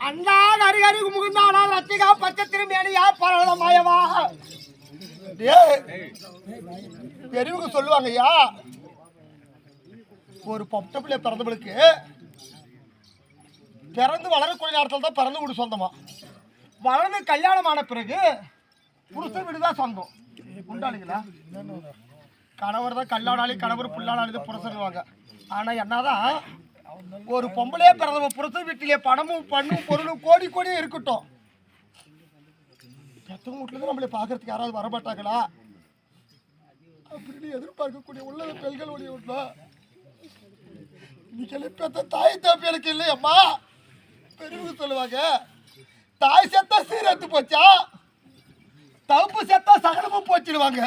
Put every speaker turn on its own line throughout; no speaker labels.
அண்ணா நரிகரி முகுந்தானா ரத்திகா பச்சை திரும்பியா பரவல மாயவா பெரியவங்க சொல்லுவாங்க ஐயா ஒரு பொட்டை பிள்ளை பிறந்தவளுக்கு பிறந்து வளரக்கூடிய நேரத்தில் தான் பிறந்து வீடு சொந்தமா? வளர்ந்து கல்யாணம் ஆன பிறகு புருஷன் வீடு தான் சொந்தம். உண்டாளிங்களா? கணவர் தான் கல்லானாலே கணவர் புல்லானாலே புறசருவாங்க ஆனால் என்னதான் ஒரு பொம்பளையே பிறந்த புருஷன் வீட்டிலே பணமும் பண்ணும் பொருளும் கோடி கோடியும் இருக்கட்டும். பெத்தவங்க வீட்டுல நம்மளை பார்க்கறதுக்கு யாராவது வரமாட்டாங்களா? அப்படின்னு எதிர்பார்க்கக்கூடிய உள்ள பெண்களுடைய உண்மை இன்னைக்கு பெத்த தாய் தப்பி எனக்கு இல்லையம்மா. பெரியவங்க சொல்லுவாங்க தாய் செத்தா சீரத்து போச்சா? தப்பு செத்தா சகலமும் போச்சிடுவாங்க.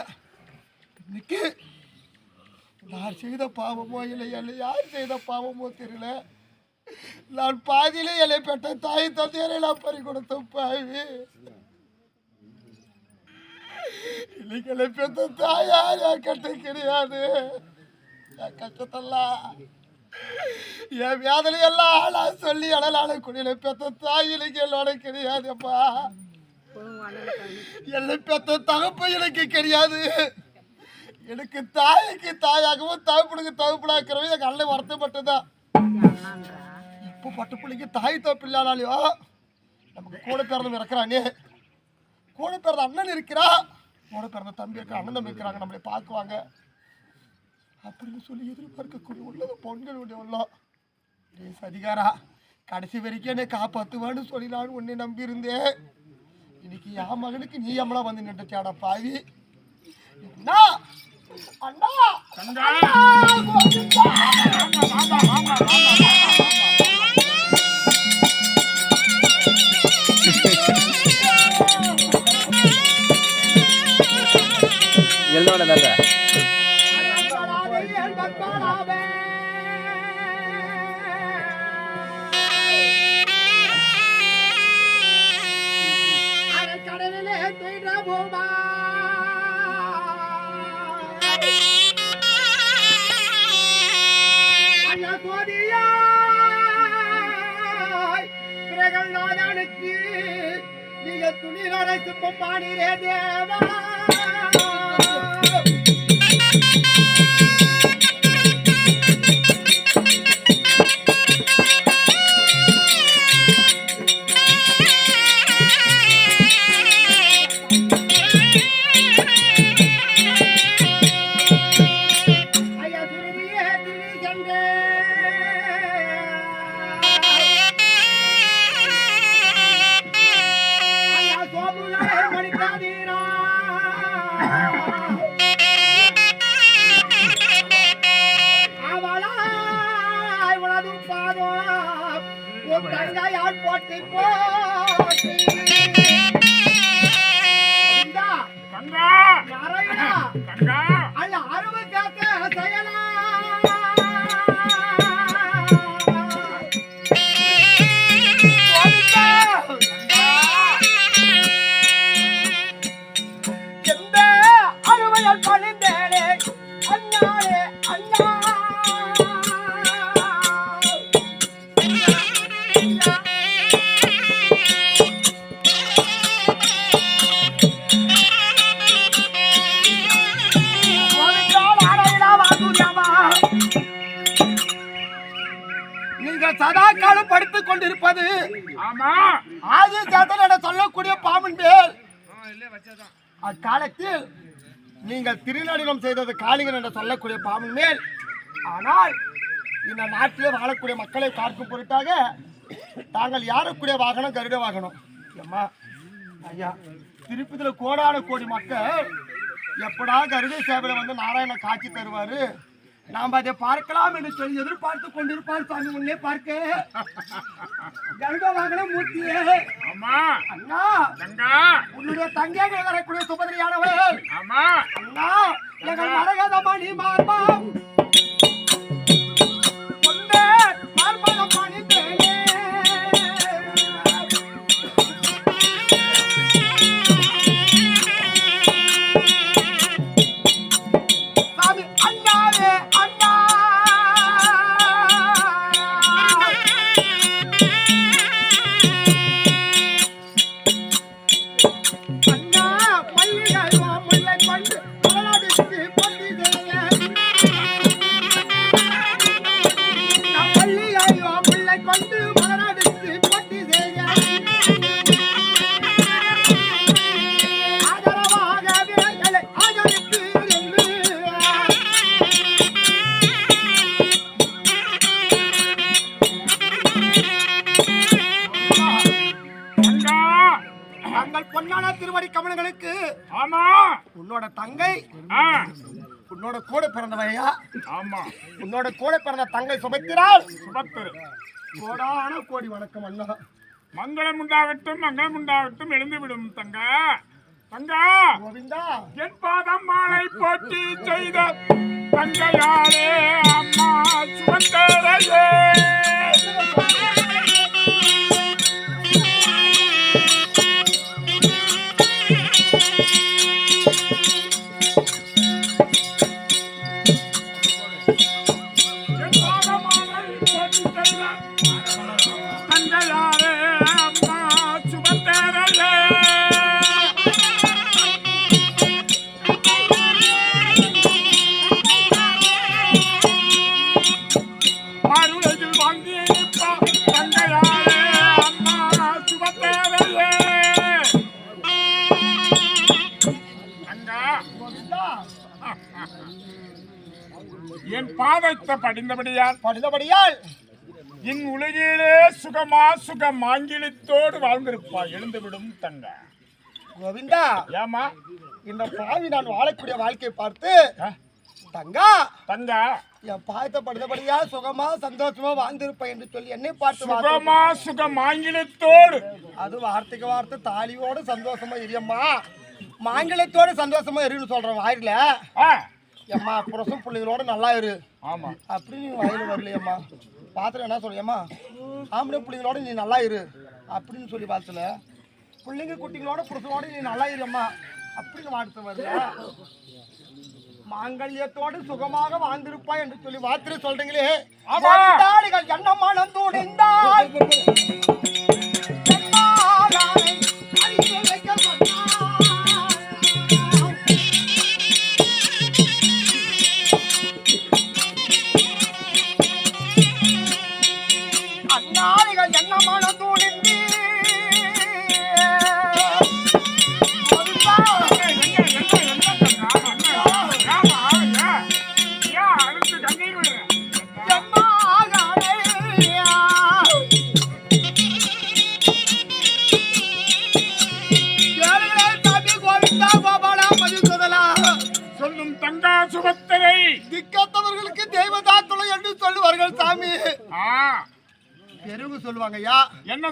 இன்னைக்கு யார் செய்த பாவமோ இல்லை இல்லை யார் செய்த பாவமோ தெரியல. நான் பாதியிலே இலை பெற்ற தாய் தந்தையரை நான் பறி கொடுத்த பாவி. இன்னைக்கு இலை பெற்ற தாய் யார் கட்ட கிடையாது. என் கஷ்டத்தெல்லாம் என் வேதனை எல்லாம் ஆளா சொல்லி அடலான குடியில பெத்த தாய் இன்னைக்கு என்னோட கிடையாதுப்பா. என்னை பெத்த தகப்பு எனக்கு கிடையாது. எனக்கு தாய்க்கு தாயாகவும் தகப்பனுக்கு தகப்பனாக்கிறவே எனக்கு நல்ல வருத்தப்பட்டதான் இப்போ பட்டு பிள்ளைக்கு தாய் தகப்பு இல்லாதாலையோ நமக்கு கூட பிறந்தவங்க இருக்கிறானே கூட பிறந்த அண்ணன் இருக்கிறா. கூட பிறந்த தம்பி இருக்கிற அண்ணன் தம்பி இருக்கிறாங்க நம்மளை பார்க்குவாங்க. அப்படின்னு சொல்லி எதிர்பார்க்கக்கூடிய உள்ளது பொண்களுடைய உள்ளம். டேய் சதிகாரா கடைசி வரைக்கும் என்னை காப்பாற்றுவான்னு சொல்லி நான் உன்னை நம்பி இருந்தேன் இன்னைக்கு என் மகனுக்கு நீ அம்மளா வந்து நின்றுச்சாடா பாவி. என்ன? அண்ணா! அண்ணா. நாதனுக்கு நீங்க துணி நடைத்து பாடிரே தேவா. நாராயணா செய்தது காளிங்கன் என்று சொல்லக்கூடிய பாம்பின் மேல். ஆனால் இந்த நாட்டிலே வாழக்கூடிய மக்களை பார்க்கும் பொருட்டாக தாங்கள் யாருக்கூடிய வாகனம் கருட வாகனம்? அம்மா ஐயா திருப்பதியில கோடான கோடி மக்கள் எப்படா கருட சேவையில வந்து நாராயண காட்சி தருவாரு? நாம் அதை பார்க்கலாம் என்று சொல்லி எதிர்பார்த்து கொண்டிருப்பார் சாமி முன்னே பார்க்க. கருட வாகனம் மூர்த்தியே.
ஆமா.
அண்ணா உன்னுடைய தங்கைகள் வரக்கூடிய சுபதிரியானவள்.
ஆமா.
அண்ணா எங்கள் மரகதமணி மார்பம் தங்கை சுபத்திரால்
சுபத்திரு
கோடான கோடி வணக்கம் அண்ணா
மங்களம் உண்டாகட்டும் மங்களம் உண்டாகட்டும் எழுந்து விடும் தங்க. தங்க என் பாதம் மாலை போட்டி செய்த தங்கையாரே அம்மா சுபத்தரையே பாதத்தை படிந்தபடியால்
படித்தபடியால்
இன் உலகிலே சுகமா சுகம் ஆங்கிலத்தோடு வாழ்ந்திருப்பா எழுந்துவிடும் தங்க.
கோவிந்தா
ஏமா
இந்த பாவி நான் வாழக்கூடிய வாழ்க்கையை பார்த்து தங்கா
தங்கா?
என் பாயத்தை படித்தபடியா சுகமா சந்தோஷமா வாழ்ந்திருப்பேன் என்று சொல்லி என்னை பார்த்து.
சுகமா சுகம் ஆங்கிலத்தோடு
அது வார்த்தைக்கு வார்த்தை தாலியோடு சந்தோஷமா இரியம்மா. மாங்கிலத்தோடு சந்தோஷமா இருன்னு சொல்றேன் வாயில எம்மா புருஷன் பிள்ளைகளோட நல்லா இரு.
ஆமா.
அப்படி நீ வாயில வரலையம்மா. பாத்திரம் என்ன சொல்றியம்மா ஆம்பளை பிள்ளைங்களோட நீ நல்லா இரு. அப்படின்னு சொல்லி பார்த்தல பிள்ளைங்க குட்டிங்களோட புருஷனோட நீ நல்லா இரும்மா. அப்படின்னு வாழ்த்து வரல மாங்கல்யத்தோடு சுகமாக வாழ்ந்திருப்பாய் என்று சொல்லி வார்த்தை சொல்றீங்களே.
ஆமா.
வந்தாளிகள் என்ன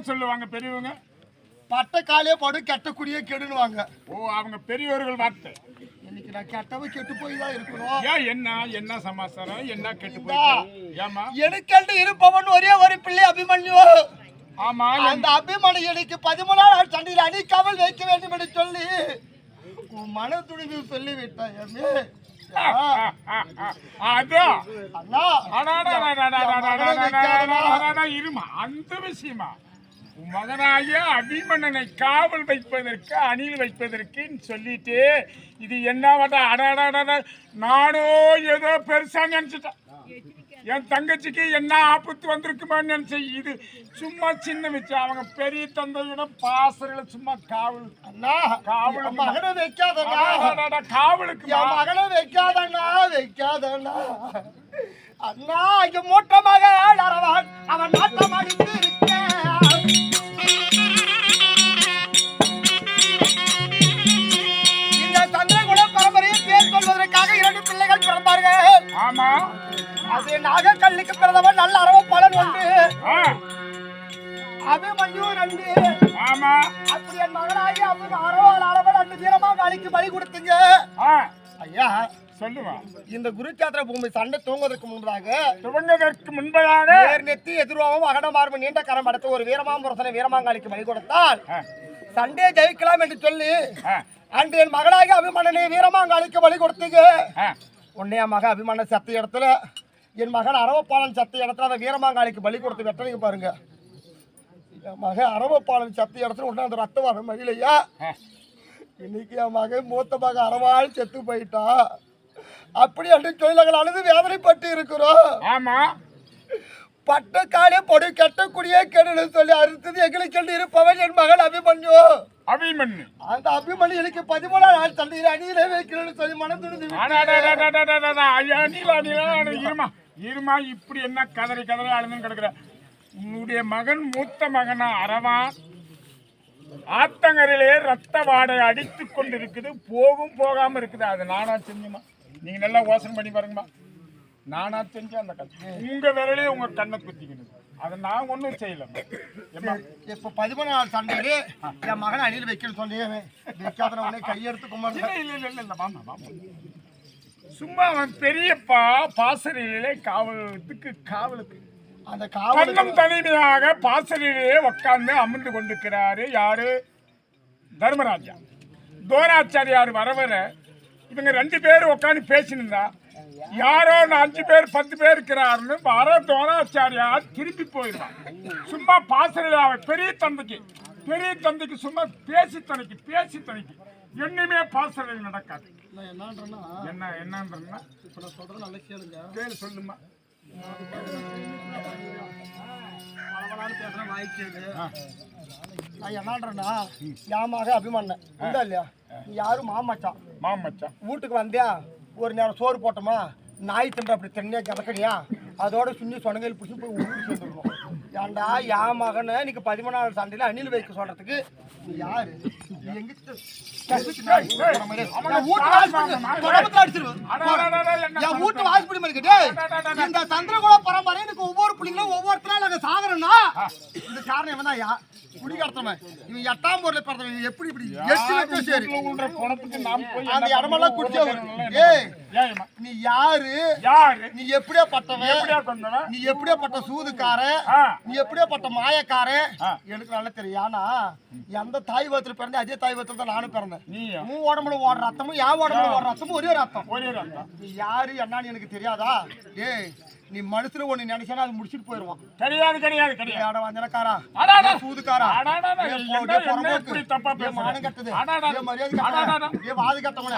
சொல்லுவாங்க
பெரியவங்க?
பட்டக்காலே படு கெட்ட குடியே கெடுனுவாங்க
ஓ அவங்க பெரியவர்கள் வார்த்தை.
இன்னைக்கு நான் கெட்டவ கெட்டு போய் தான் இருக்கணும்
ஏன் என்ன என்ன சமாச்சாரம் என்ன கெட்டு போய் ஏமா
எனக்கென்று இருப்பவன் ஒரே ஒரு பிள்ளை அபிமன்யு.
ஆமா
அந்த அபிமன்யு எனக்கு பதிமூணாம் நாள் சண்டையில் அணிக்காமல் வைக்க வேண்டும் என்று சொல்லி உன் மன துணிவு சொல்லிவிட்டாய் அம்மே.
இருமா அந்த விஷயமா மகனாகிய அபிமன்னனை காவல் வைப்பதற்கு அணில் வைப்பதற்கு சொல்லிட்டு இது என்ன அடாடாடா நானோ ஏதோ பெருசா நினைச்சிட்டேன். என் தங்கச்சிக்கு என்ன ஆபத்து வந்திருக்குமான்னு நினைச்சேன். இது சும்மா சின்ன வச்சு அவங்க பெரிய தந்தையிடம் பாசறையில சும்மா காவல்
அண்ணா
காவல்
மகனை வைக்காதண்ணா.
காவலுக்கு
மகனை வைக்காதண்ணா வைக்காதண்ணா. அண்ணா இங்க மூட்ட மகன் அரவன் அவன் நாட்டம் அடித்து கொள்வதற்காக இரண்டு பிள்ளைகள் பிறந்தார்கள்.
ஆமா.
அது நாகக்கல்லுக்கு பிறந்தவன் நல்ல அரவ பலன் ஒன்று.
ஆ,
அபிமன்யு ரெண்டு
ஆமா.
அப்படி என் மகனாகி அவன் அரவல் அரவல் ரெண்டு வீரமாக அழிக்கு பலி கொடுத்துங்க. ஐயா
சொல்லுவா
இந்த குருச்சாத்திர பூமி சண்டை தூங்குவதற்கு முன்பதாக
துவங்குவதற்கு முன்பதாக
நெத்தி எதிர்வாகவும் அகடமார்பு நீண்ட கரம் அடைத்து ஒரு வீரமாம்புரசனை வீரமாங்காளிக்கு பலி கொடுத்தால்
ஆ,
சண்டே ஜெயிக்கலாம் என்று சொல்லி அன்று என் மகனாகி அபிமன்னனை வீரமாங்காளிக்கு பலி கொடுத்தீங்க.
ஆ.
உன்னை என் மகன் அபிமன்ன சத்த இடத்துல என் மகன் அரவப்பாளன் சத்த இடத்துல அந்த வீரமாங்காளிக்கு பலி கொடுத்து வெட்டனைக்கு பாருங்க. என் மகன் அரவப்பாளன் சத்த இடத்துல உடனே அந்த ரத்த வர மகிழையா. இன்னைக்கு என் மகன் மூத்த மகன் அறவாள் செத்து போயிட்டா. அப்படி சொல்லி நாங்கள் அழுது வேதனைப்பட்டு இருக்கிறோம்.
ஆமா.
பட்ட காலே பொடி கட்டக்கூடிய கெடுன்னு சொல்லி அறுத்தது எங்களுக்கு இருப்பவன் என் மகன் அபிமன்யு.
அபிமன்யு.
அந்த அபிமன்யு எனக்கு பதிமூணாம் நாள் சண்டையில் அணியிலே வைக்கிறேன்னு சொல்லி மனம் துணிந்து
இருமா இருமா இப்படி என்ன கதறி கதறி அழுதுன்னு கிடக்குற? உன்னுடைய மகன் மூத்த மகனா அரவா ஆத்தங்கரையிலே ரத்த வாடை அடித்து கொண்டு இருக்குது போகும் போகாம இருக்குது. அது நானா செஞ்சுமா நீங்க நல்லா யோசனை பண்ணி பாருங்கம்மா. நானா செஞ்சு அந்த கதை உங்க விரலே உங்க கண்ணை குத்திக்கிடுது. அதை நான் ஒன்றும் செய்யல.
இப்ப பதிமூணு நாள் சண்டையிலே என் மகனை அணியில் வைக்கணும்னு சொன்னீங்க வைக்காத உடனே கையெடுத்து கும்பிடு
இல்ல இல்ல இல்ல சும்மா அவன் பெரியப்பா பாசறையிலே காவலுக்கு காவலுக்கு.
அந்த காவல்
கண்ணம் தனிமையாக பாசறையிலே உட்கார்ந்து அமர்ந்து கொண்டிருக்கிறாரு யாரு? தர்மராஜா. தோராச்சாரியார் வர வர இவங்க ரெண்டு பேரும் உட்காந்து பேசினிருந்தா யாரோ அஞ்சு பேர் பத்து பேர் இருக்கிறாருன்னு வர தோராச்சாரியார் திரும்பி போயிடுவான் சும்மா பாசறையில் அவன் பெரிய தந்தைக்கு பெரிய தந்தைக்கு சும்மா பேசி தனிக்கு பேசி தனிக்கு என்னையுமே பாசறையில் நடக்காது. என்ன என்னன்றா பேர் சொல்லுமா.
நான் என்னன்றேன்னா என் மக அபிமன்னன். உண்டா இல்லையா? யாரும் மாமச்சான்.
மாமச்சான்.
வீட்டுக்கு வந்தியா? ஒரு நேரம் சோறு போட்டோமா? நாய் தின்ற அப்படி தண்ணியா கிடக்கணியா அதோட சுண்ணி சொனங்கையில் பிடிச்சி போய் ஊருக்கு சேர்ந்துருக்கணும் ஏன்டா என் மகனை இன்னைக்கு பதிமூணாவது சண்டையில அணில் வைக்க சொல்றதுக்கு? நீ யாரு? வீட்டு வாசப்படி-. டேய், இந்த சந்திரகுல பரம்பரை எனக்கு ஒவ்வொரு பிள்ளைங்களும் ஒவ்வொருத்தரா நாங்க சாகுறோம்னா இது காரணம் இவன்தான்யா. குடி கடத்தவன். இவன் எட்டாம் பொருளை பிறந்தவன். எப்படி இப்படி எட்டு சரி அந்த இடமெல்லாம்? குடிச்சே
ஊர்ல
ஏய். நீ யாரு?
யாரு?
நீ எப்படியா பட்டவன்
எப்படியா கொண்டவன்
நீ எப்படியா பட்ட சூதுக்காரன்?
ஆ.
நீ எப்படியா பட்ட மாயக்காரன்?
ஆ.
எனக்கு நல்லா தெரியும். ஏன்னா எந்த தாய் வத்துல பிறந்தேன் அதே தாய் வத்துல தான் நானும் பிறந்தேன். உன் உடம்புல ஓடுற ரத்தமும் என் உடம்புல ஓடுற ரத்தமும் ஒரே ரத்தம்.
ஒரே ரத்தம்.
நீ யாரு என்னன்னு எனக்கு தெரியாதா? ஏய் நீ மனுஷன ஒண்ணு நினைச்சா அது முடிச்சிட்டு போயிருவான்.
கிடையாது கிடையாது கிடையாது அடாடா.
சூதுக்காரா? மானம் கெட்டது. மரியாதை வாது கெட்டவனே.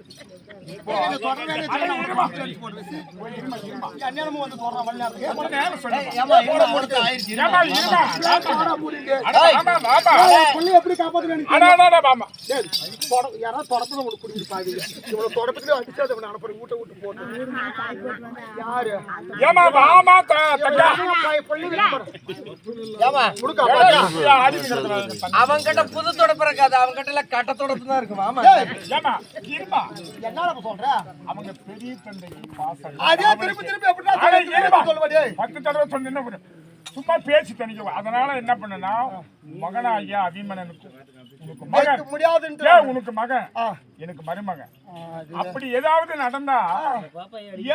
பொண்ணு எப்படி வீட்டை போட்டு. யாரு?
ஏமா வாமா
அவன்கிட்ட புது தொடப்பு இருக்காது அவன்கிட்ட கட்ட தொடப்பு தான்
இருக்கு
மாமா இப்ப சொல்ற?
அவங்க பெரிய தந்தைக்கு பாசம்
அதே திருப்பி திருப்பி எப்படிடா
அட,
சொல்றது?
இருமா.
சொல்லுவா, டேய்.
பத்து தடவை சொன்னீங்கன்னா புரியும். சும்மா பேசி தணிக்கும் அதனால என்ன பண்ணனா மகனாகிய அபிமனனுக்கு உனக்கு மகன். ஏன் உனக்கு மகன். எனக்கு
அது-
அப்படி ஏதாவது நடந்தா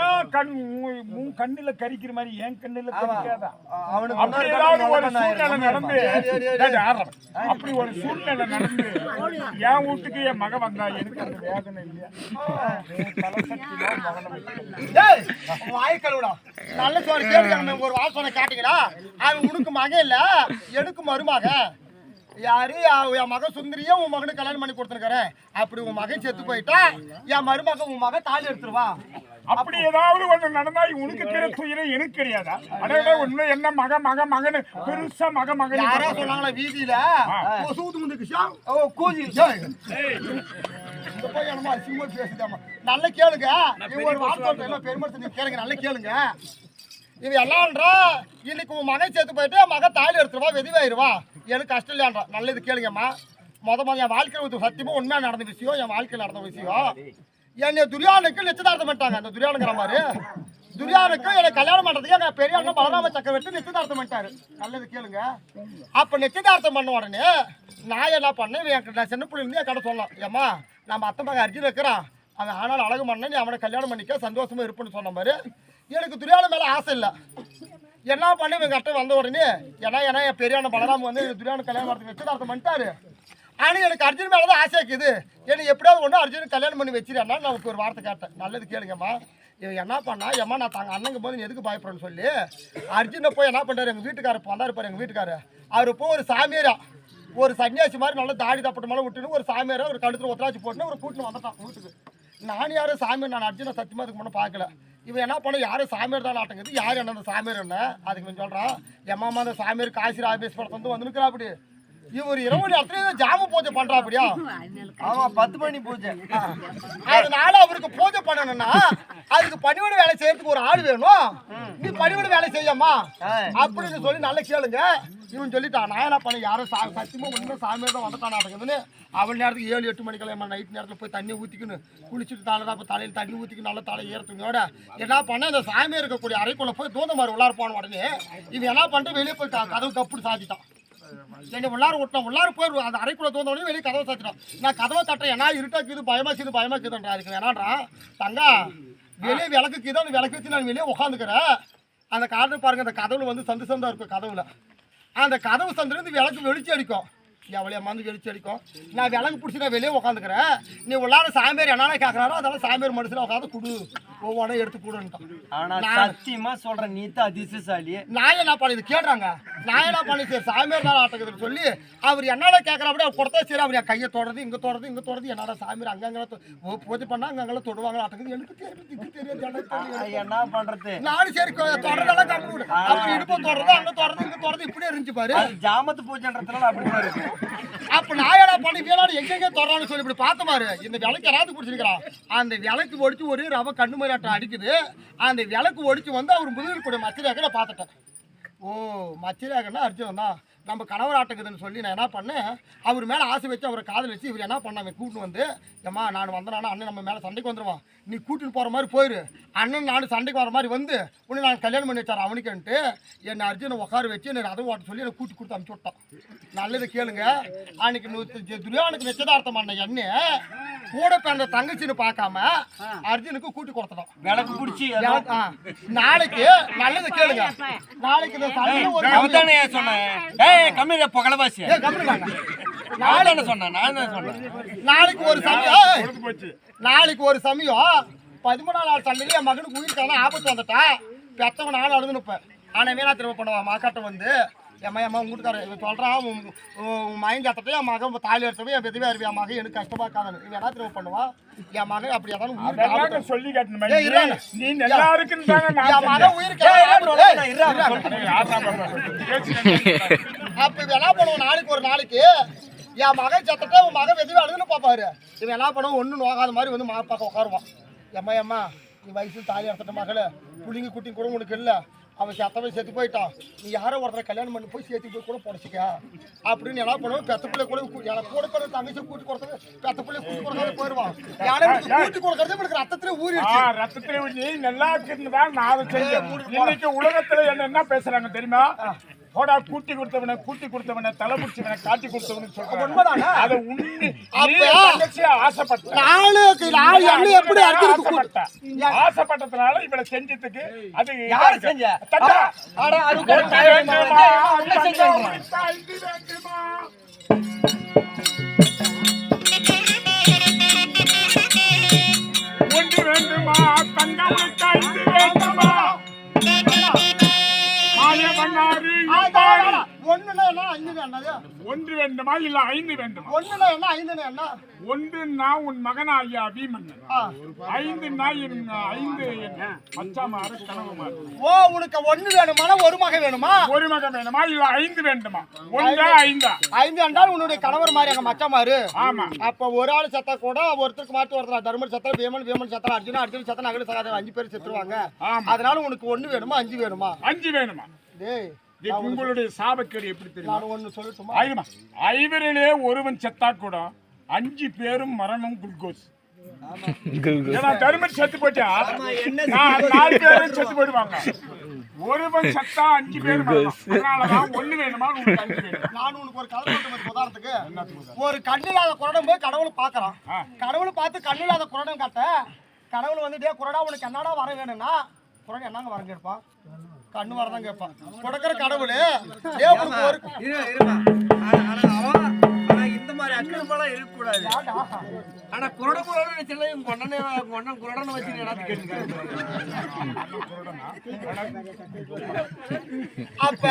ஏன் கண் உன் கண்ணுல கரிக்கிற மாதிரி என் கண்ணுல கரிக்காதா?
அவனுக்கு
அப்படி
முன்னாடி
ஏதாவது ஒரு சூழ்நிலை. நடந்து. அப்படி ஒரு சூழ்நிலை நடந்து என் வீட்டுக்கு என் மகன் வந்தா எனக்கு அந்த வேதனை இல்லையா.
நல்ல சோறு கேட்டுக்காம ஒரு வாசனை காட்டுங்கடா அவன் உனக்கு மகன் இல்ல எனக்கு மருமகன். யாரு? என் மகன் சுந்தரியும் உன் மகனுக்கு கல்யாணம் பண்ணி கொடுத்துருக்காரன் அப்படி உன் மகன் செத்து போயிட்டா என் மருமகன் உன் மகன் தாலி எடுத்துருவா.
அப்படி ஏதாவது ஒண்ணு நடந்தா உனக்கு இருக்கிற துயரம் எனக்கு தெரியாதா? அடடே ஒண்ணு என்ன மக மக மகனு? பெருசா மக மகன்
யாரா சொன்னாங்களா வீதியில? கொசூத்து முந்துக்குச்சா ஓ கூஜி. இந்த போய் என்னமோ அசிங்கமா பேசுதாமா நல்லா கேளுங்க. ஒரு வார்த்தை பெருமை கேளுங்க நல்லா கேளுங்க. இது எல்லாம்ன்றா இன்னைக்கு உன் மகன் சேர்த்து போயிட்டு என் மகன் தாலி எடுத்துருவா வெதிவாயிருவா. எனக்கு கஷ்டம் இல்லையான்றா. நல்லது கேளுங்கம்மா. மொத மொதல் என் வாழ்க்கையில் ஒரு சத்தியமா நடந்த விஷயம் என் வாழ்க்கையில் நடந்த விஷயம். என்னை துரியானுக்கு நிச்சயதார்த்தம் பண்ணிட்டாங்க. அந்த துரியானுங்கிற மாதிரி. துரியானுக்கு என்னை கல்யாணம் பண்றதுக்கு எங்க பெரிய அண்ணன் பலராம சக்கரவர்த்தி நிச்சயதார்த்தம் பண்ணிட்டாரு. நல்லது கேளுங்க. அப்ப நிச்சயதார்த்தம் பண்ண உடனே நான் என்ன பண்ணேன்? இவன் என் நான் சின்ன பிள்ளைங்க என் கடை சொல்லலாம் ஏம்மா நம்ம அத்தை மகன் அர்ஜுன் இருக்கிறான். அவன் ஆனால் அழகு பண்ண நீ அவனை கல்யாணம் பண்ணிக்க சந்தோஷமா இருப்புன்னு சொன்ன மாதிரி எனக்கு துரியானம் மேலே ஆசை இல்லை. என்ன பண்ணி இவன் கட்ட வந்த உடனே ஏன்னா ஏன்னா என் பெரியான பலராம வந்து துரியான கல்யாணம் வரதுக்கு நிச்சயதார்த்தம் பண்ணிட்டாரு. ஆனால் எனக்கு அர்ஜுன் மேலே தான் ஆசை இருக்குது. எனக்கு எப்படியாவது ஒன்று அர்ஜுன் கல்யாணம் பண்ணி வச்சிருக்கா நான் ஒரு வார்த்தை கேட்டேன். நல்லது கேளுங்கம்மா. இவன் என்ன பண்ணா ஏம்மா நான் தாங்க அண்ணங்க போது எதுக்கு பயப்படுறேன்னு சொல்லி அர்ஜுனை போய் என்ன பண்ணாரு எங்கள் வீட்டுக்காரர் வந்தாரு பாரு எங்கள் வீட்டுக்காரர். அவர் போய் ஒரு சாமியாரா ஒரு சன்னியாசி மாதிரி நல்லா தாடி தப்பட்ட மேலே விட்டுன்னு ஒரு சாமியாரா ஒரு கழுத்தில் ஒத்தராச்சி போட்டுன்னு ஒரு கூட்டின்னு வந்துட்டான் வீட்டுக்கு. நான் யாரும் சாமியார் நான் அர்ஜுனை சத்தியமாக அதுக்கு முன்னே பார்க்கல. இவன் என்ன பண்ண? யாரும் சாமியார் தான் ஆட்டங்குது யார் என்ன அந்த சாமியார் என்ன? அதுக்கு நான் சொல்கிறான் எம்மாமா அந்த சாமியார் காசி ஆபீஸ் படத்தை வந்து வந்து நிற்கிறா அப்படி இவர் இரவு நேரத்துல ஜாம பூஜை பண்றா அப்படியா
ஆமா பத்து மணி பூஜை.
அதனால அவருக்கு பூஜை பண்ணணும்னா அதுக்கு பணிவிட வேலை செய்யறதுக்கு ஒரு ஆள் வேணும். நீ பணிவிட வேலை செய்யம்மா. அப்படின்னு சொல்லி நல்லா கேளுங்க. இவன் சொல்லிட்டான் நான் என்ன பண்ண யாரும் சா சத்தியமா ஒண்ணுமே சாமியார் தான் வந்துட்டானாட்டுக்குதுன்னு அவள் நேரத்துக்கு ஏழு எட்டு மணிக்கெல்லாம் நைட் நேரத்தில் போய் தண்ணி ஊற்றிக்கணும் குளிச்சுட்டு தலைதான் இப்போ தலையில் தண்ணி ஊற்றிக்கணும் நல்லா தலை ஏறத்துங்கோட என்ன பண்ண இந்த சாமியார் இருக்கக்கூடிய அறைக்குள்ள போய் தூந்த மாதிரி உள்ளார போன உடனே இவன் என்ன பண்ணிட்டு வெளியே போய் கதவு கப்புடு சாத்திட்டான். எங்கள் உள்ளார விட்டோம் உள்ளார போய் அந்த அரைக்குள்ள தோந்த வெளியே கதவை சாத்திட்டான் நான் கதவை தட்டேன் ஏன்னா இருட்டாக்குது பயமாக்குது பயமாக்குதுன்றா இருக்கு. வேணான்றா தங்கா வெளியே விளக்குக்குது அந்த விளக்கு வச்சு நான் வெளியே உட்காந்துக்கிறேன் அந்த காரணம் பாருங்க அந்த கதவுல வந்து சந்து சந்தா இருக்கும் கதவுல. அந்த கதவு சந்திலிருந்து விளக்கு வெளிச்சு அடிக்கும். எவ்வளோ மந்து வெளிச்சு அடிக்கும். நான் விளக்கு பிடிச்சி நான் வெளியே உட்காந்துக்கிறேன் நீ உள்ளார சாமியார் என்னென்ன கேட்குறாரோ அதெல்லாம் சாமியார் மனசில் உட்காந்து குடு. ஒவ்வொன்றும் எடுத்து கொடுன்ட்டான்
ஆனா
நான்
சத்தியமா சொல்றேன் நீ தான் அதிர்ஷ்டசாலி
நான் என்ன பண்ணி இது கேடுறாங்க. நான் என்ன பண்ணி சரி சாமியார் தான் ஆட்டக்குதுன்னு சொல்லி அவர் என்னடா கேட்குற அப்படியே அவர் கொடுத்தா சரி அவர் என் கையை தொடர்றது இங்கே தொடர்றது இங்கே தொடர்றது என்னடா சாமியார் ஓ, பூஜை பண்ணா அங்கங்கெல்லாம் தொடுவாங்க ஆட்டக்குது எனக்கு தெரியும் தெரியாது
என்ன பண்றது?
நானும் சரி தொடர்றதெல்லாம் கம்மி விடு அவர் இடுப்பை தொடர்றது அங்கே தொடர்றது இங்கே தொடர்றது இப்படியே இருந்துச்சு பாரு.
ஜாமத்து பூஜைன்றதுனால அப்படிதான் இருக்கு.
அப்ப நான் என்ன பண்ணி வேளாண் எங்கெங்க தொடரான்னு சொல்லி இப்படி பார்த்த மாதிரி. இந்த விளக்கு யாராவது பிடிச்சிருக்கிறான் அந்த விளக்கு ஒடிச்சு ஒரு ரவ கண்ணு மாதிரி ஆட்டம் அடிக்குது. அந்த விளக்கு ஒடிச்சு வந்து அவர் முதுகில் கூட மச்சிராக நான் பார்த்துட்டேன். ஓ மச்சிராகன்னா அர்ஜுனன் தான். நம்ம கணவர் ஆட்டக்குதுன்னு சொல்லி நான் என்ன பண்ணேன்? அவர் மேலே ஆசை வச்சு அவரை காதல் வச்சு இவர் என்ன பண்ணாங்க? கூப்பிட்டு வந்து ஏம்மா நான் வந்தனானா அண்ணன் நம்ம மேலே சண்டைக்கு வந்துடுவான் நீ கூட்டின்னு போகிற மாதிரி போயிரு. அண்ணன் நானும் சண்டைக்கு வர மாதிரி வந்து உன்னை நான் கல்யாணம் பண்ணி வச்சார் அவனுக்குன்ட்டு என்னை அர்ஜுனை உட்கார வச்சு என்னை ரதம் ஓட்ட சொல்லி என்னை கூட்டி கொடுத்து அனுப்பிச்சு விட்டான். நல்லது கேளுங்க. அன்னைக்கு நூத்தி துரியானுக்கு நிச்சயதார்த்தம் பண்ண எண்ணெய் கூட பிறந்த தங்கச்சின்னு பார்க்காம அர்ஜுனுக்கு கூட்டி கொடுத்துட்டோம்
விளக்கு பிடிச்சி.
நாளைக்கு நல்லது கேளுங்க. நாளைக்கு இந்த சண்டையில ஒரு
சொன்னேன். ஏய் கம்மியா புகழவாசி சொன்னேன் நான் தான் சொன்னேன்.
நாளைக்கு ஒரு சமயம் நாளைக்கு ஒரு சமயம் பதிமூணாம் நாள் சண்டையில என் மகனுக்கு உயிருக்கான ஆபத்து வந்துட்டா பெத்தவன் நாள் அழுது நிற்பேன் ஆனால் என்ன திரும்ப பண்ணுவான் மாக்காட்ட வந்து என் அம்மா உங்க வீட்டுக்காரன் இவன் சொல்கிறான் உன் சத்தத்தை என் மகன் தாலி எடுத்தவே என் பெதுவே அறிவி என் மகன் எனக்கு கஷ்டமாக்காதன்னு இவன் என்ன திரும்ப பண்ணுவான் என் மகன் அப்படி ஏதாவது
சொல்லி காட்டணும். நீ? நல்லா இருக்குன்னு
என் மகன். உயிருக்கு. அப்ப என்ன பண்ணுவோம் நாளைக்கு ஒரு நாளைக்கு என் மகன் சத்தத்தை உன் மகன் வெதுவே அழுதுன்னு பார்ப்பாரு. இவன் என்ன பண்ணுவோம் ஒன்றும் நோகாத மாதிரி வந்து மா பார்க்க உட்காருவான். எம்மா எம்மா நீ வயசு தாலி எடுத்துட்ட மகள புள்ளிங்க குட்டி கூட உனக்கு இல்லை. அவன் சத்தமே செத்து போயிட்டான். நீ யாரோ ஒருத்தரை கல்யாணம் பண்ணி போய் சேர்த்து போய் கூட புடச்சிக்க. அப்படின்னு என்ன பண்ணுவோம் பெத்த பிள்ளை கூட எனக்கு கூட பிறந்த தங்கச்சி கூட்டி கொடுத்தது பெத்த பிள்ளை கூட்டி கொடுக்காத போயிடுவான் கூட்டி கொடுக்கறது இவனுக்கு ரத்தத்திலே ஊறிடுச்சு.
ரத்தத்துல நீ நல்லா இருக்குன்னு தான் நான் இன்னைக்கு உலகத்துல என்ன என்ன பேசுறாங்க தெரியுமா? போடா கூட்டி கொடுத்தவனை கூட்டி கொடுத்தவனை தலை பிடிச்சவனை காட்டி கொடுத்தவனு சொல்றாங்க.
உண்மைதானே?
அதை உண்மை ஆசைப்பட்ட.
நாளுக்கு நாலு எண்ணெய் எப்படி
ஆசைப்பட்ட. ஆசைப்பட்டதுனால இவளை செஞ்சதுக்கு அது
யாரு செஞ்ச?
தட்டா.
அட அது
ஒரு
கூட
தாய் வேண்டுமா?
என்ன
என்னது?
ஒன்று வேண்டுமா இல்ல ஐந்து வேண்டுமா?
ஒண்ணுன்னா என்ன? ஐந்துன்னு என்ன?
ஒன்றுன்னா உன் மகனாகிய அபிமன்னன்
ஆ.
ஐந்துன்னா என் ஐந்து என் மச்சாமாறு கனவுமாறு
ஓ உனக்கு ஒண்ணு வேணுமானா ஒரு மகன் வேணுமா?
ஒரு மகன் வேண்டுமா இல்ல ஐந்து வேண்டுமா? ஒன்றா ஐந்தா.
ஐந்து? என்றால் உன்னுடைய கணவர் மாதிரி எங்க மச்சமாரு.
ஆமா.
அப்ப ஒரு ஆள் செத்தா கூட ஒருத்தருக்கு மாற்றி ஒருத்தர் தர்மர் செத்தா வேமன் வேமன் செத்தா அர்ஜுனா அர்ஜுன் செத்தா நகல சகாதேவன் அஞ்சு பேர் செத்துருவாங்க. அதனால உனக்கு ஒண்ணு வேணுமா? அஞ்சு வேணுமா?
அஞ்சு வேணுமா?
டேய்.
உங்களுடைய சாபக்கேடு எப்படி தெரியுமா?
நான் ஒண்ணு சொல்லட்டுமா?
ஐதுமா ஐவரிலே ஒருவன் செத்தா கூட அஞ்சு பேரும் மரணம் குளுக்கோஸ் தருமன் செத்து போச்சா நான் நாலு பேரும் செத்து போயிடுவாங்க. ஒருவன் செத்தா அஞ்சு பேர் மரணம். அதனாலதான் ஒண்ணு வேணுமா?
நான் உனக்கு ஒரு கதை சொல்றேன் உதாரணத்துக்கு. ஒரு கண்ணில்லாத குரடன் போய் கடவுளை பார்க்கறான்.
ஆ.
கடவுளை பார்த்து கண்ணில்லாத குரடன் கட்ட கடவுள் வந்து டே குரடா உனக்கு என்னடா வர வேணும்னா குரடன் என்னங்க வரம் கேட்பான் கண்ணு வரதான் கேட்பான் கொடுக்குற கடவுள்
இந்த மாதிரி அக்கிரமெல்லாம் இருக்கக்கூடாது. ஆனா குரட குரடன்னு வச்சுல கொண்டனே கொண்டன் குரடன்னு வச்சு என்னத்து கேட்டுக்காரு.
அப்ப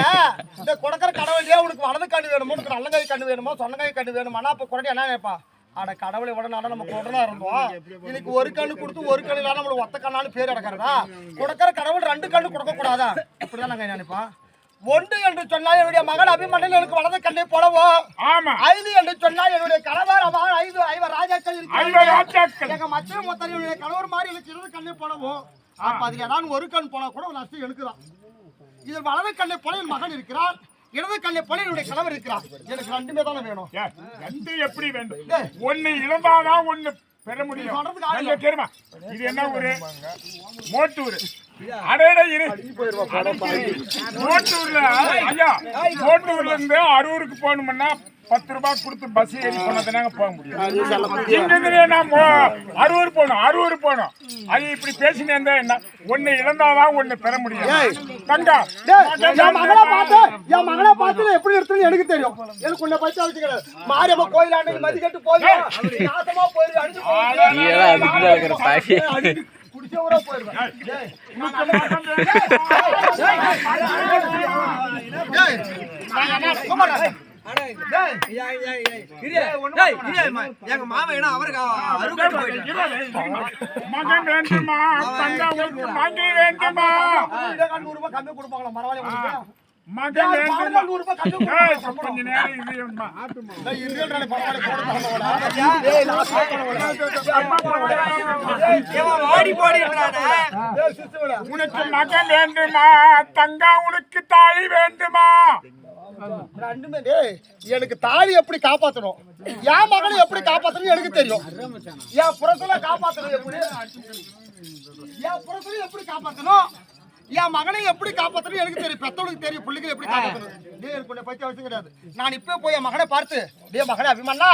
இந்த கொடுக்குற கடவுள் டே உனக்கு வலது கண்ணு வேணுமோ உனக்கு நல்ல கை கண்ணு வேணுமோ சொன்ன கை கண்ணு வேணுமானா அப்ப குரடி என்ன கேட்பான் அட கடவுளை விட நானும் நம்ம குரடனா இருந்தோம். இன்னைக்கு ஒரு கண்ணு கொடுத்து ஒரு கண்ணு இல்லாம நம்மளுக்கு ஒத்த கண்ணாலும் பேர் அடக்கிறதா கொடுக்குற கடவுள் ரெண்டு கண்ணு கொடுக்க கூடாதா இப்படிதான் நாங்க நினைப்பான் ஒன்று என்று சொன்னால் என்னுடைய மகன் அபிமன்னன் எனக்கு வலது கண்ணை போடவோ
ஆமா.
ஐந்து என்று சொன்னால் என்னுடைய கணவர் மகன் ஐந்து ஐவர் ராஜாக்கள் இருக்கிறார்கள். எங்க மச்சன் மொத்தம் என்னுடைய கணவர் மாதிரி எனக்கு இடது கண்ணை போடவும் அப்ப அதுக்கு ஏதாவது ஒரு கண் போனா கூட ஒரு நஷ்டம் எடுக்குறான் இதில் வலது கண்ணை போல என் மகன் இருக்கிறான் இடது கண்ணை போல என்னுடைய கணவர் இருக்கிறான் எனக்கு ரெண்டுமே தானே வேணும்.
ரெண்டு எப்படி வேண்டும்? ஒண்ணு இழந்தாதான் ஒண்ணு பெற முடியும். தெரியுமா இது என்ன ஊரு? மோட்டூர். அடையிட இரு. மோட்டூர்ல ஐயா மோட்டூர்ல இருந்து அரூருக்கு போகணும்னா பத்து ரூபாய் கொடுத்து பஸ் ஏறி போனதுனாங்க போக முடியும் நான் அரூர் போகணும் அரூர் போகணும் அது இப்படி பேசினே இருந்தா என்ன ஒண்ணு இழந்தாதான் ஒண்ணு பெற முடியும் தங்கா
என் மகளை பார்த்து என் மகளை பார்த்து எப்படி எடுத்துன்னு எனக்கு தெரியும் எனக்கு உன்னை பத்தி வச்சுக்கிறேன் மாரியம்ம கோயிலாண்டு மதிக்கட்டு போயிடும் நாசமா போயிரு அடிச்சு போயிரு.
நீ எல்லாம் அதுக்குள்ள இருக்கிற பாக்கி
அடிச்சு குடிச்ச ஊரா போயிருவேன்
எங்க மாமா என்ன அவருக்கு அறுபது போயிட்டு
மகன் வேண்டுமா
நூறு ரூபாய் கம்மி கொடுப்பாங்களா பரவாயில்ல, போட.
உனக்கு மகன் வேண்டுமா தங்கா உனக்கு தாய் வேண்டுமா
ரெண்டுமே டேய் எனக்கு தாலி எப்படி காப்பாத்தணும்? என் மகனை எப்படி காப்பாத்தணும் எனக்கு தெரியும். என் புறத்துல காப்பாத்தணும் எப்படி? என் புறத்துல எப்படி காப்பாத்தணும்? என் மகனை எப்படி காப்பாத்தணும் எனக்கு தெரியும். பெத்தவனுக்கு தெரியும் பிள்ளைங்க எப்படி காப்பாத்தணும்? டேய் எனக்கு உன்னை பத்தி அவசியம் கிடையாது. நான் இப்பவே போய் என் மகனை பார்த்து டே மகனே அபிமானா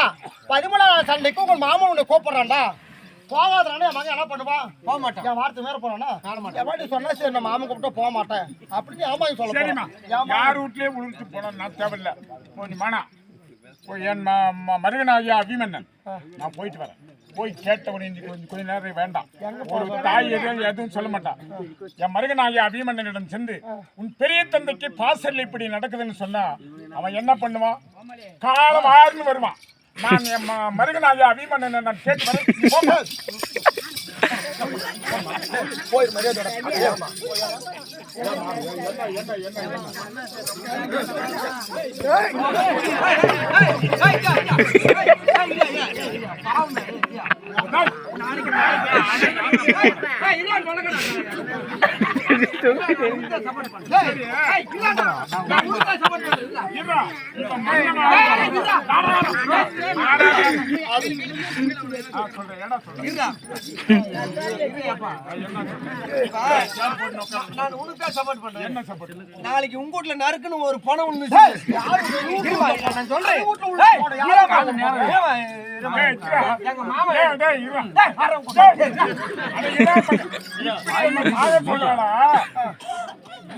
பதிமூணாம் சண்டைக்கு உங்க மாமன் உன்னை கூப்பிடுறான்டா. போகாதானே என் மகன் என்ன பண்ணுவான் போக மாட்டேன் என் வார்த்தை வேற போறானா? என் வாட்டி சொன்னா சரி நான் மாமன் கூப்பிட்டு போக மாட்டேன் அப்படின்னு சொல்ல
சரிம்மா.
என் மகன்
யார் வீட்லயே உழுத்து போனா நான் தேவையில்ல. போய் மானா. என் மருகனாகிய அபிமன்னன் நான் போயிட்டு வரேன். போய் கேட்டவன் இன்னைக்கு கொஞ்சம் கொஞ்ச நேரம் வேண்டாம். ஒரு தாய் எதுவும் எதுவும் சொல்ல மாட்டான் என் மருகனாகிய அபிமன்னனிடம் சென்று உன் பெரிய தந்தைக்கு பாசல் இப்படி நடக்குதுன்னு சொன்னா அவன் என்ன பண்ணுவான்? காலம் ஆறுன்னு வருவான். நான் என் ம- மருகனாகிய நான் கேட்டு
நாளைக்கு உங்க வீட்ல நறுக்குன்னு ஒரு பணம் ஒண்ணு நான் சொல்றேன் எங்க மாமா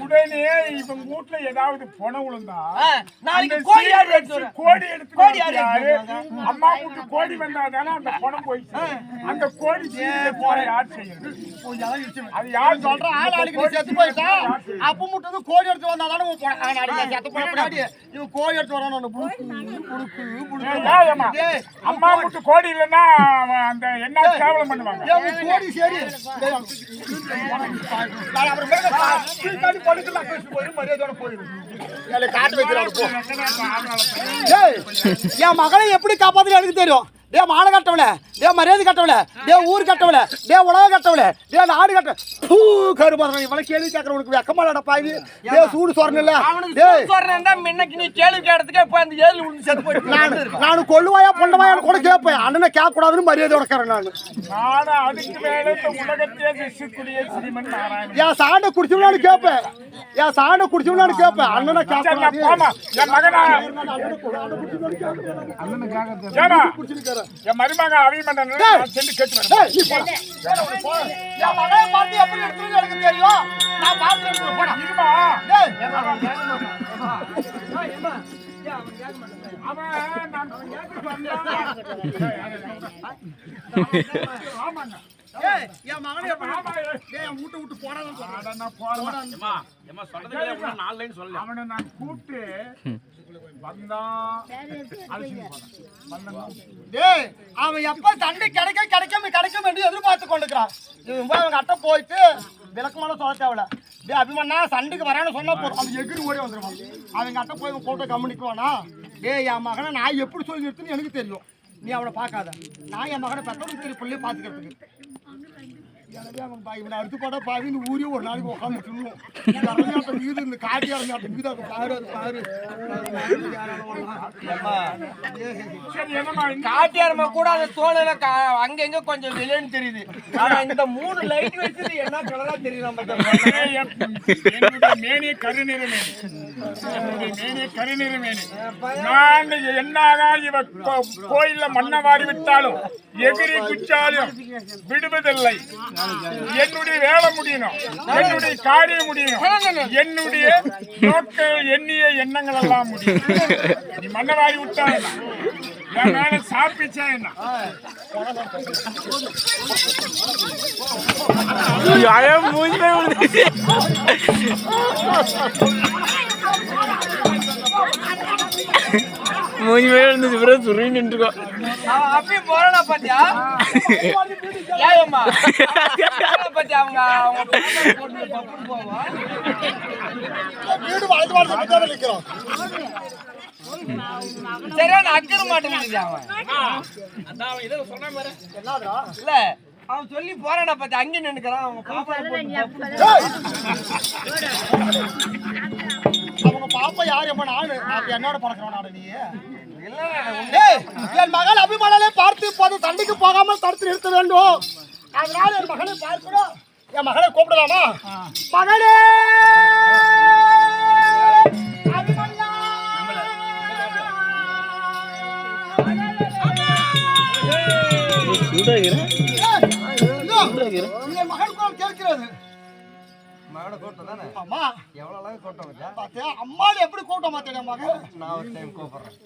உடனே இவங்க வீட்ல ஏதாவது பணம் விழுந்தா
ஆ, நாளைக்கு ஆடு
சீர்
எடுத்து.
கோடி எடுத்து
கோழி ஆடு
யாரு?
எடுத்து.
அம்மா வீட்டு கோடி வந்தா தானே அந்த பணம் போயிடுச்சு. அந்த கோடி போற யார் செய்யுது அது யார்
சொல்ற ஆள் ஆளுக்கு நீ செத்து போயிட்டா? அப்ப முட்டது கோழி எடுத்து வந்தா தானே உன் பொ- ஆள் ஆளுக்கு செத்து போய் பின்னாடி இவன் கோழி எடுத்து வரான். புடுக்கு. புடுக்கு
அம்மா வீட்டு கோடி இல்லைன்னா அந்த என்ன கேவலம் பண்ணுவாங்க?
கோழி சரி. அப்புறம் படுக்கலாம் போயிரு மரியாதையோட ஏலே, காட்டு வைக்கிறாரு போ. என் மகளை எப்படி காப்பாத்துறது எனக்கு தெரியும். டே மாடு கட்டவல டே மரியாதை கட்டவல டே ஊர் கட்டவல டே உலக கட்டவல டே நாடு கட்ட பூ கருமாதிரம் இவளை கேள்வி கேட்கற உனக்கு வெக்கமா நடப்பாய் டே சூடு சொரணல டேய்.
சொல்றேன் முன்னைக்கு நீ கேள்வி கேட்டதுக்கே இப்ப அந்த ஏழு விழுந்து செத்து போயிட்டு
நான் நான் கொள்ளுவாயா பொண்டவாயான்னு கூட கேட்பேன் அண்ணனை கேட்க கூடாதுன்னு மரியாதை உடக்கிறேன் நான்.
நானும் அதுக்கு மேல இந்த உலகத்தையே சிசுக்குடிய ஸ்ரீமன் நாராயணன்.
என் சாண்டை குடிச்சவனான்னு கேட்பேன் என் சாண்டை குடிச்சவனான்னு கேட்பேன் அண்ணனை கேட்க
நான்
கூடாது
என் மகனா? ஏமா என் மருமக
டேய்.
நான் சென்று கேட்டு.
என் மகளை பார்த்து எப்படி எடுத்துன்னு எனக்கு தெரியும்? நான் பார்த்துட்டு போடா.
இருமா.
டேய்.
அவன் நான் கேட்டு ஆமாங்க
ஏய், என் மகனை வீட்டை விட்டு போடாதன்னு சொல்றேன்.
நான் போறேன். அவனை நான் கூப்பிட்டு வந்தான்
அவன் எப்ப தண்ணி கிடைக்கும் கிடைக்கும் கிடைக்கும் என்று எதிர்பார்த்து கொண்டிருக்கிறான். இவன் போய் அவங்க அட்டை போயிட்டு விளக்கமான சொல்ல தேவையில்ல டேய் அபிமன்னா சண்டைக்கு வரான்னு சொன்னா போதும். அவன் எகிரி ஓடி வந்துருவான். அவங்க அட்ட போய் இவன் கூட்ட கவனிக்குவானா? டேய் என் மகனை நான் எப்படி சொல்லி நிறுத்துன்னு எனக்கு தெரியும். நீ அவனை பார்க்காத. நான் என் மகனை பெற்றோருக்கு தெரிய பிள்ளைய பார்த்துக்கிறதுக்கு. எனவே அவன் பா- இவனை போட்டா ஊரே ஒரு நாளைக்கு உட்காந்து சொல்லுவோம் அரங்காட்டம் வீடு இந்த காட்டி அரங்காட்டம் வீடு அது பாரு அது பாரு
காட்டியாரமா கூட அந்த தோலையில கா- அங்க எங்க கொஞ்சம் வெளியேன்னு தெரியுது. ஆனா இந்த மூணு லைட் வச்சது என்ன கலரா தெரியுது நம்ம
மேனி கருநிற மேனி மேனி கருநிற மேனி நான் என்னதான் இவ கோ- கோயில்ல மண்ணை வாடி விட்டாலும் எகிரி குச்சாலும் விடுவதில்லை. என்னுடைய வேலை முடியணும். என்னுடைய காரியம் முடியணும். என்னுடைய நோக்க எண்ணிய எண்ணங்கள் எல்லாம் முடியும் நீ வாரி விட்டா என்ன? என் மேல சாப்பிச்சா என்ன
மூஞ்சி மேல இருந்துச்சு பிறகு சுருங்கி நின்றுக்கோ
அவன் அப்பயே போறானா பாத்தியா? பாத்தியா அவங்க?
வீடு வளர்ந்து வளர்ந்து பத்தாத நிற்கிறோம்
சரியான அக்கறை மாட்டேங்குது அவன்.
என்னதுடா
இல்ல அவன் சொல்லி போறானா பாத்தியா? அங்கே நின்னுக்கிறான் அவங்க பாப்பா போட்டு பப்புன்னு
அவங்க பாப்பா யார் எம்ம நானு அப்ப என்னோட பறக்கிறவன் நாடு நீ என் மகன் அபிமானலே பார்த்து இப்போது சண்டைக்கு போகாமல் தடுத்து நிறுத்த வேண்டும் அதனால என் மகனை பார்க்கணும் என் மகனை கூப்பிடலாமா மகனே குரல் கேட்கிறது
மகனை கூட்டம் தானே? எவ்வளவு அழகா கூட்டம் வச்சா?
பாத்தியா? அம்மாவை எப்படி கூட்ட மாட்டேன் மகன்
நான் ஒரு டைம் கூப்பிடுறேன்.